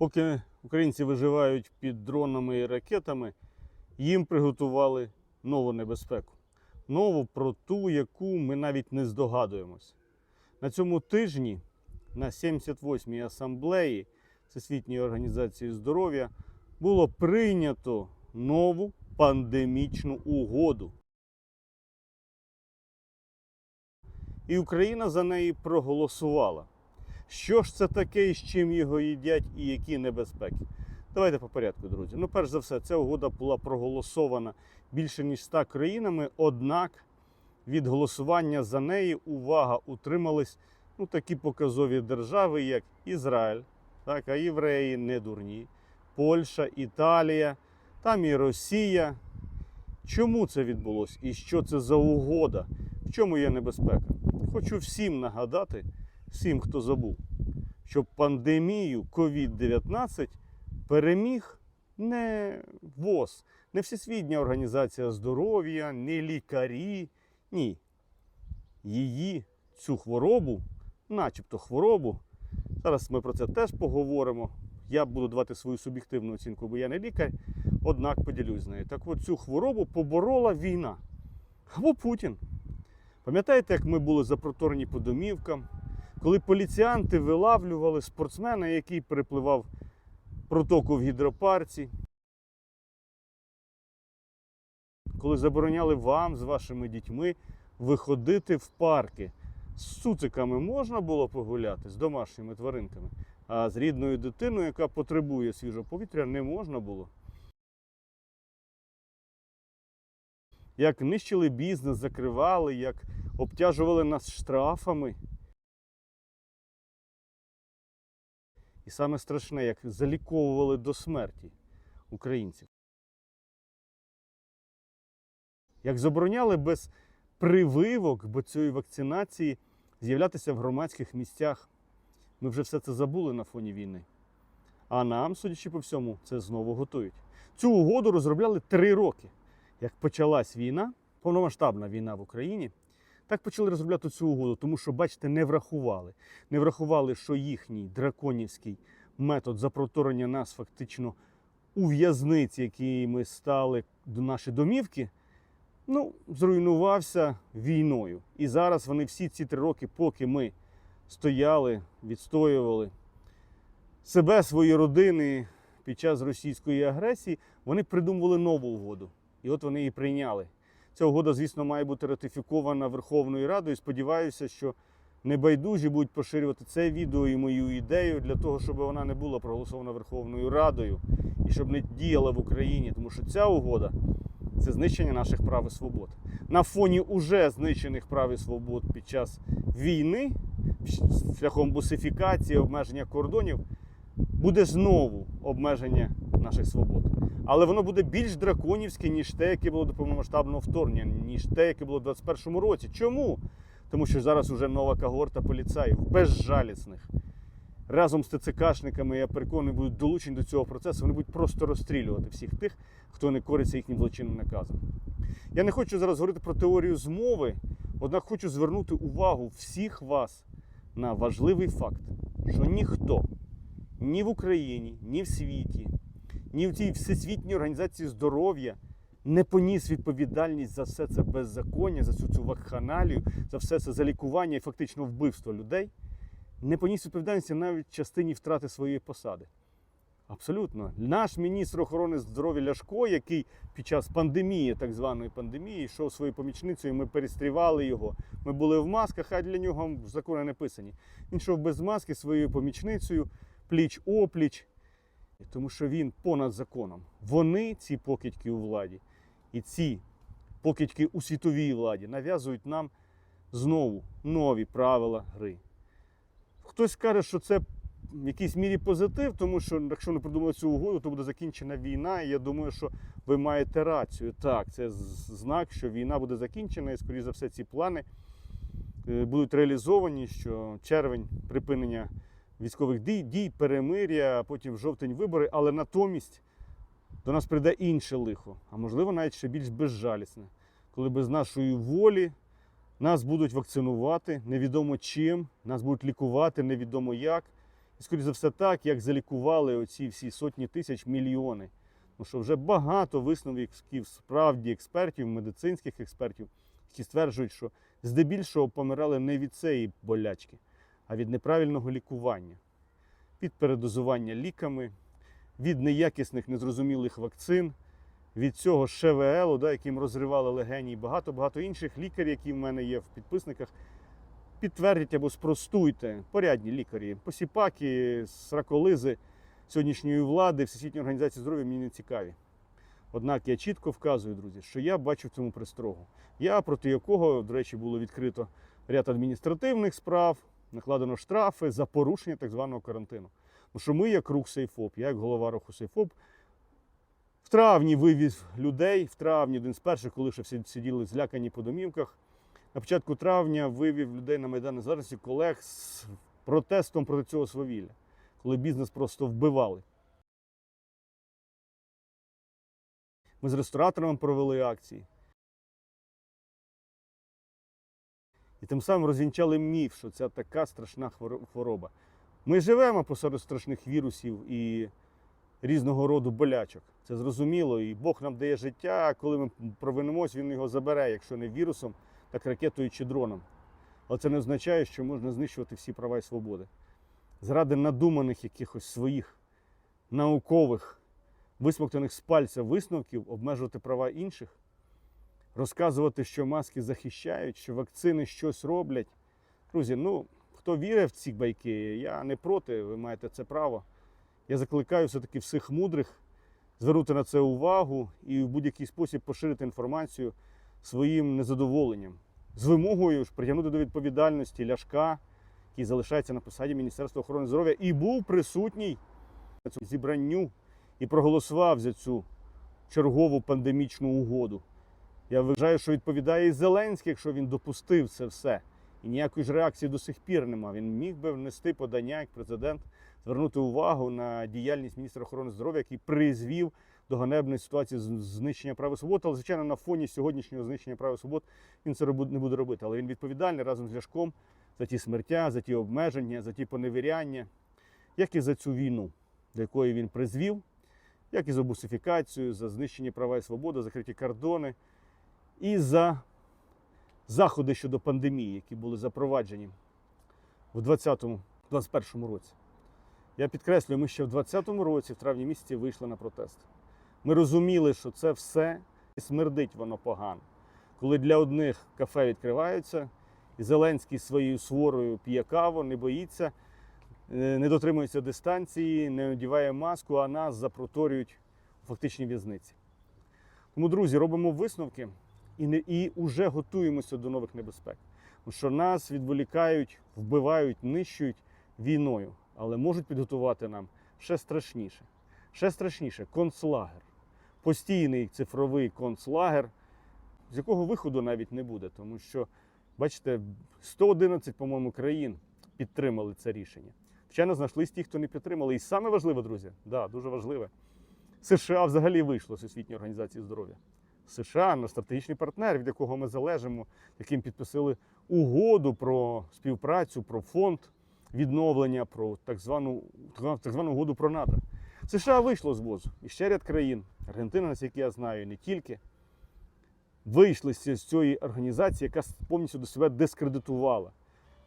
Поки українці виживають під дронами і ракетами, їм приготували нову небезпеку. Нову про ту, яку ми навіть не здогадуємось. На цьому тижні на 78-й асамблеї Всесвітньої організації здоров'я було прийнято нову пандемічну угоду. І Україна за неї проголосувала. Що ж це таке і з чим його їдять, і які небезпеки? Давайте по порядку, друзі. Ну, перш за все, ця угода була проголосована більше ніж 100 країнами, однак від голосування за неї увага утримались ну, такі показові держави, як Ізраїль, так, а євреї не дурні, Польща, Італія, там і Росія. Чому це відбулося і що це за угода? В чому є небезпека? Хочу всім нагадати, всім, хто забув, що пандемію COVID-19 переміг не ВОЗ, не Всесвітня організація здоров'я, не лікарі. Ні. Її цю хворобу, начебто хворобу, зараз ми про це теж поговоримо. Я буду давати свою суб'єктивну оцінку, бо я не лікар, однак поділюсь з нею. Так от цю хворобу поборола війна або Путін. Пам'ятаєте, як ми були запроторені по домівкам, коли поліціянти вилавлювали спортсмена, який перепливав протоку в гідропарці, коли забороняли вам з вашими дітьми виходити в парки. З цуциками можна було погуляти, з домашніми тваринками, а з рідною дитиною, яка потребує свіжого повітря, не можна було. Як нищили бізнес, закривали, як обтяжували нас штрафами. І саме страшне, як заліковували до смерті українців. Як забороняли без прививок, бо цієї вакцинації з'являтися в громадських місцях. Ми вже все це забули на фоні війни. А нам, судячи по всьому, це знову готують. Цю угоду розробляли три роки. Як почалась війна, повномасштабна війна в Україні, так почали розробляти цю угоду, тому що, бачите, не врахували. Не врахували, що їхній драконівський метод запроторення нас фактично у в'язниці, які ми стали до наші домівки, ну, зруйнувався війною. І зараз вони всі ці три роки, поки ми стояли, відстоювали себе, свої родини під час російської агресії, вони придумували нову угоду. І от вони її прийняли. Ця угода, звісно, має бути ратифікована Верховною Радою. Сподіваюся, що небайдужі будуть поширювати це відео і мою ідею для того, щоб вона не була проголосована Верховною Радою і щоб не діяла в Україні, тому що ця угода це знищення наших прав і свобод. На фоні уже знищених прав і свобод під час війни, шляхом бусифікації, обмеження кордонів, буде знову обмеження наших свобод. Але воно буде більш драконівське, ніж те, яке було до повномасштабного вторгнення, ніж те, яке було в 2021 році. Чому? Тому що зараз вже нова когорта поліцаїв, безжалісних. Разом з ТЦКшниками, я переконаний, будуть долучені до цього процесу. Вони будуть просто розстрілювати всіх тих, хто не кориться їхнім злочинним наказом. Я не хочу зараз говорити про теорію змови, однак хочу звернути увагу всіх вас на важливий факт, що ніхто ні в Україні, ні в світі, ні в цій всесвітній організації здоров'я не поніс відповідальність за все це беззаконня, за всю цю вакханалію, за все це залікування і фактично вбивство людей, не поніс відповідальності навіть частині втрати своєї посади. Абсолютно. Наш міністр охорони здоров'я Ляшко, який під час пандемії, так званої пандемії, йшов своєю помічницею, ми перестрівали його. Ми були в масках, а для нього закони не писані. Він йшов без маски своєю помічницею, пліч опліч, тому що він понад законом. Вони, ці покидьки у владі, і ці покидьки у світовій владі нав'язують нам знову нові правила гри. Хтось каже, що це в якійсь мірі позитив, тому що якщо не придумали цю угоду, то буде закінчена війна. І я думаю, що ви маєте рацію. Так, це знак, що війна буде закінчена, і, скоріш за все, ці плани е, будуть реалізовані, що червень припинення військових дій, дій, перемир'я, потім в жовтень вибори, але натомість до нас прийде інше лихо, а можливо навіть ще більш безжалісне, коли без нашої волі нас будуть вакцинувати невідомо чим, нас будуть лікувати невідомо як. І, скоріше за все, так, як залікували оці всі сотні тисяч мільйони. Тому що вже багато висновків справді експертів, медицинських експертів, які стверджують, що здебільшого помирали не від цієї болячки, а від неправильного лікування, від передозування ліками, від неякісних незрозумілих вакцин, від цього ШВЛ, да, яким розривали легені, і багато-багато інших лікарів, які в мене є в підписниках, підтвердять або спростуйте, порядні лікарі, посіпаки, сраколизи сьогоднішньої влади, Всесвітньої організації здоров'я мені не цікаві. Однак я чітко вказую, друзі, що я бачу в цьому пристрогу. Я проти якого, до речі, було відкрито ряд адміністративних справ, накладено штрафи за порушення так званого карантину. Тому що ми, як рух Сейфоп, я як голова руху Сейфоп, в травні вивіз людей, в травні, один з перших, коли ще всі сиділи злякані по домівках. На початку травня вивів людей на Майдан Незалежності колег з протестом проти цього свавілля, коли бізнес просто вбивали. Ми з рестораторами провели акції. І тим самим розвінчали міф, що це така страшна хвороба. Ми живемо посеред страшних вірусів і різного роду болячок. Це зрозуміло, і Бог нам дає життя, а коли ми провинимось, він його забере, якщо не вірусом, так ракетою чи дроном. Але це не означає, що можна знищувати всі права і свободи. Заради надуманих якихось своїх наукових, висмоктаних з пальця висновків, обмежувати права інших, розказувати, що маски захищають, що вакцини щось роблять. Друзі, ну хто вірить в ці байки, я не проти, ви маєте це право. Я закликаю все-таки всіх мудрих звернути на це увагу і в будь-який спосіб поширити інформацію своїм незадоволенням, з вимогою ж притягнути до відповідальності ляшка, який залишається на посаді Міністерства охорони здоров'я, і був присутній на цьому зібранню і проголосував за цю чергову пандемічну угоду. Я вважаю, що відповідає і Зеленський, якщо він допустив це все. І ніякої ж реакції до сих пір нема. Він міг би внести подання як президент, звернути увагу на діяльність міністра охорони здоров'я, який призвів до ганебної ситуації знищення прав і свобод. Але, звичайно, на фоні сьогоднішнього знищення прав і свобод він це не буде робити. Але він відповідальний разом з Ляшком за ті смертя, за ті обмеження, за ті поневіряння, як і за цю війну, до якої він призвів, як і за бусифікацію, за знищення права і свободи, закриті кордони, і за заходи щодо пандемії, які були запроваджені в 2020-2021 році. Я підкреслюю, ми ще в 2020 році, в травні місяці, вийшли на протест. Ми розуміли, що це все смердить воно погано. Коли для одних кафе відкриваються, і Зеленський своєю сворою п'є каву, не боїться, е, не дотримується дистанції, не одіває маску, а нас запроторюють у фактичній в'язниці. Тому, друзі, робимо висновки і, не, і вже готуємося до нових небезпек. Тому що нас відволікають, вбивають, нищують війною, але можуть підготувати нам ще страшніше. Ще страшніше концлагер. Постійний цифровий концлагер, з якого виходу навіть не буде, тому що, бачите, 111, по-моєму, країн підтримали це рішення. Звичайно, знайшлись ті, хто не підтримали. І саме важливе, друзі, да, дуже важливе. США взагалі вийшло з Всесвітньої організації здоров'я. США наш стратегічний партнер, від якого ми залежимо, яким підписали угоду про співпрацю, про фонд відновлення, про так звану, так звану угоду про надра. США вийшло з ВОЗу. І ще ряд країн, Аргентина, наскільки я знаю, не тільки, вийшли з цієї організації, яка повністю до себе дискредитувала.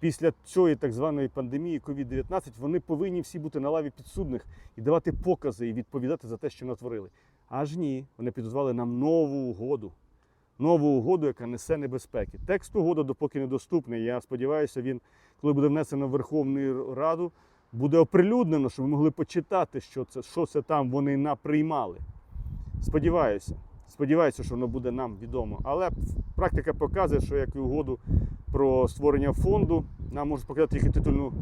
Після цієї так званої пандемії COVID-19 вони повинні всі бути на лаві підсудних і давати покази і відповідати за те, що натворили. Аж ні, вони підготували нам нову угоду. Нову угоду, яка несе небезпеки. Текст угоди, допоки недоступний. Я сподіваюся, він, коли буде внесено в Верховну Раду, буде оприлюднено, щоб ми могли почитати, що це, що це там вони наприймали. Сподіваюся. Сподіваюся, що воно буде нам відомо. Але практика показує, що як і угоду про створення фонду, нам можуть показати тільки титульну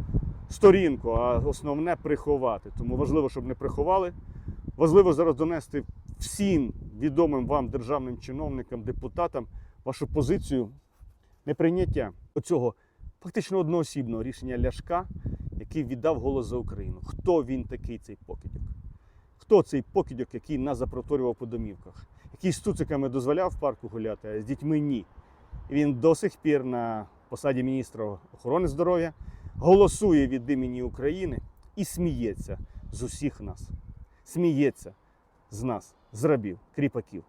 сторінку, а основне приховати. Тому важливо, щоб не приховали. Важливо зараз донести всім відомим вам державним чиновникам, депутатам вашу позицію неприйняття оцього фактично одноосібного рішення Ляшка, який віддав голос за Україну. Хто він такий, цей покидьок? Хто цей покидьок, який нас запроторював по домівках, який з цуциками дозволяв в парку гуляти, а з дітьми ні? І він до сих пір на посаді міністра охорони здоров'я голосує від імені України і сміється з усіх нас. Сміється з нас, з рабів, кріпаків.